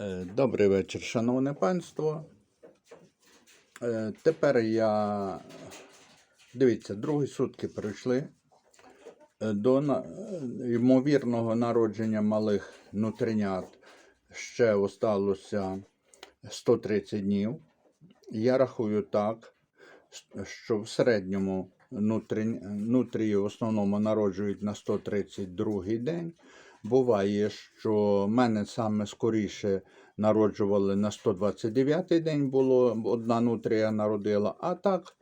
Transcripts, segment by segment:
Е, Добрий вечір, шановне панство. Е, Тепер я. Дивіться, другі сутки пройшли Е, до ймовірного народження малих нутринят. Ще осталося 130 днів. Я рахую так, що в середньому нутрі, нутрії в основному народжують на 132 день. Буває, що мене саме скоріше народжували на 129-й день було, одна нутрія народила, а так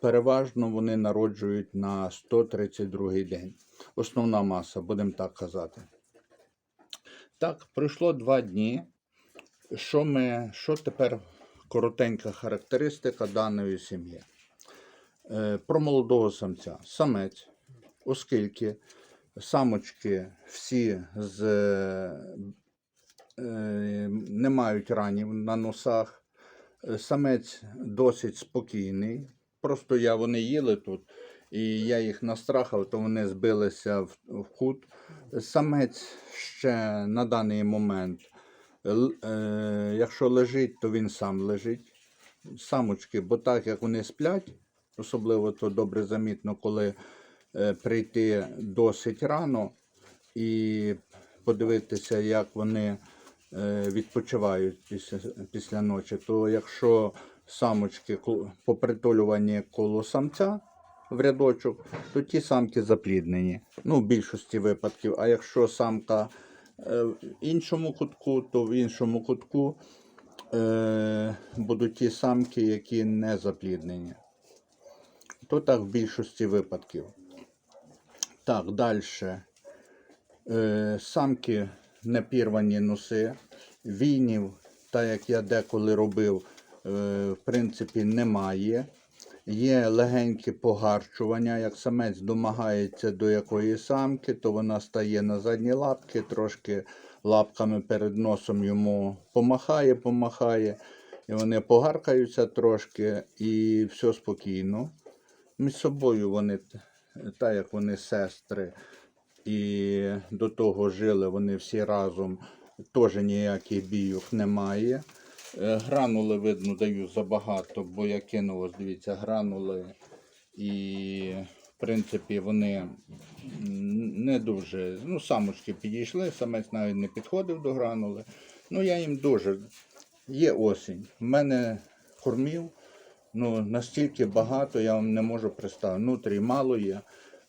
переважно вони народжують на 132-й день. Основна маса, будемо так казати. Так, пройшло два дні. Що, ми, що тепер коротенька характеристика даної сім'ї? Е, Про молодого самця. Самець, оскільки самочки всі з, е, не мають ранів на носах, самець досить спокійний. Просто я вони їли тут, і я їх настрахав, то вони збилися в, в кут. Самець ще на даний момент, е, якщо лежить, то він сам лежить. Самочки, бо так як вони сплять, особливо то добре замітно, коли прийти досить рано і подивитися, як вони е, відпочивають після, після ночі, то якщо самочки попритулювані коло самця в рядочок, то ті самки запліднені. Ну, в більшості випадків. А якщо самка е, в іншому кутку, то в іншому кутку е, будуть ті самки, які не запліднені. То так в більшості випадків. Так, далі. Е, самки непірвані носи, війнів, так як я деколи робив, е, в принципі, немає. Є легеньке погарчування. Як самець домагається до якої самки, то вона стає на задні лапки, трошки лапками перед носом йому помахає, помахає. І вони погаркаються трошки, і все спокійно. Між собою вони, так як вони сестри, і до того жили вони всі разом, теж ніяких бійок немає. Е, Гранули, видно, даю забагато, бо я кинув, ось дивіться, гранули. І, в принципі, вони не дуже. Ну, самочки підійшли, самець навіть не підходив до гранули. Ну, я їм дуже. Є осінь. У мене кормів ну, настільки багато, я вам не можу представити. Нутрій мало є.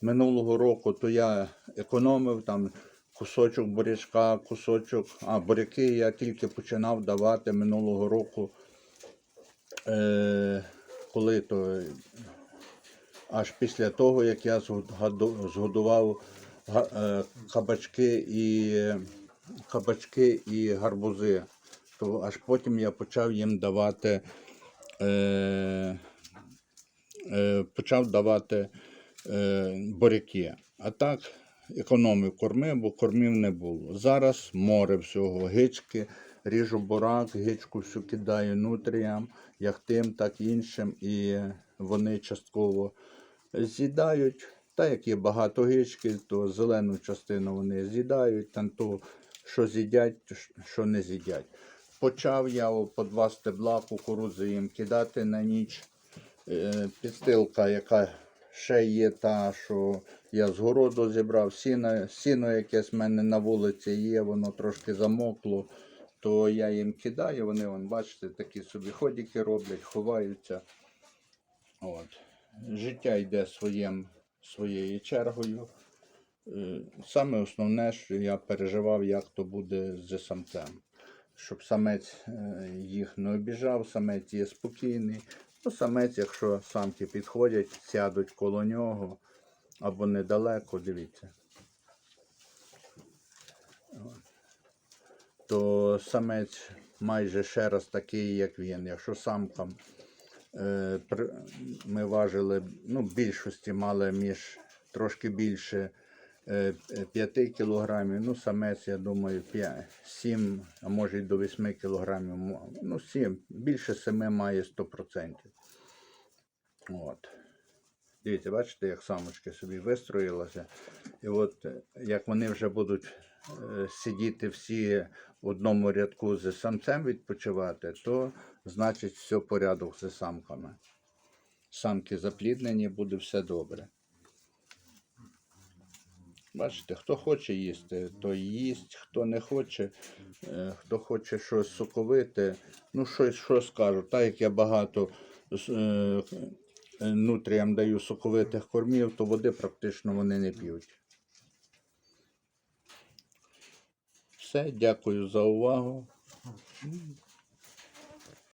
Минулого року то я економив там кусочок бурячка, кусочок. А, буряки я тільки починав давати минулого року. Е, коли то аж після того, як я згодував е, кабачки і, кабачки і гарбузи, то аж потім я почав їм давати, е, е, почав давати е, буряки. А так економив корми, бо кормів не було. Зараз море всього, гички, ріжу бурак, гичку всю кидаю нутріям, як тим, так і іншим, і вони частково з'їдають. Та як є багато гички, то зелену частину вони з'їдають, там то, що з'їдять, що не з'їдять. Почав я по два стебла кукурудзи їм кидати на ніч. Е, Підстилка, яка ще є та, що я з городу зібрав, сіно, сіно якесь в мене на вулиці є, воно трошки замокло, то я їм кидаю, вони, вон, бачите, такі собі ходики роблять, ховаються. От. Життя йде своїм, своєю чергою. Е, Саме основне, що я переживав, як то буде з самцем. Щоб самець е, їх не обіжав, самець є спокійний. Ну, самець, якщо самки підходять, сядуть коло нього або недалеко, дивіться. То самець майже ще раз такий, як він. Якщо самкам е, ми важили, ну, більшості мали між трошки більше 5 кілограмів, ну, самець, я думаю, 5, 7, а може й до 8 кілограмів. Ну, 7, більше 7 має 100%. От. Дивіться, бачите, як самочки собі вистроїлися. І от е, як вони вже будуть е, сидіти всі в одному рядку з самцем відпочивати, то значить все порядок з самками. Самки запліднені, буде все добре. Бачите, хто хоче їсти, той їсть, хто не хоче, е, хто хоче щось соковите, ну щось що скажу. Так як я багато е, е, нутріям даю соковитих кормів, то води практично вони не п'ють. Все, дякую за увагу.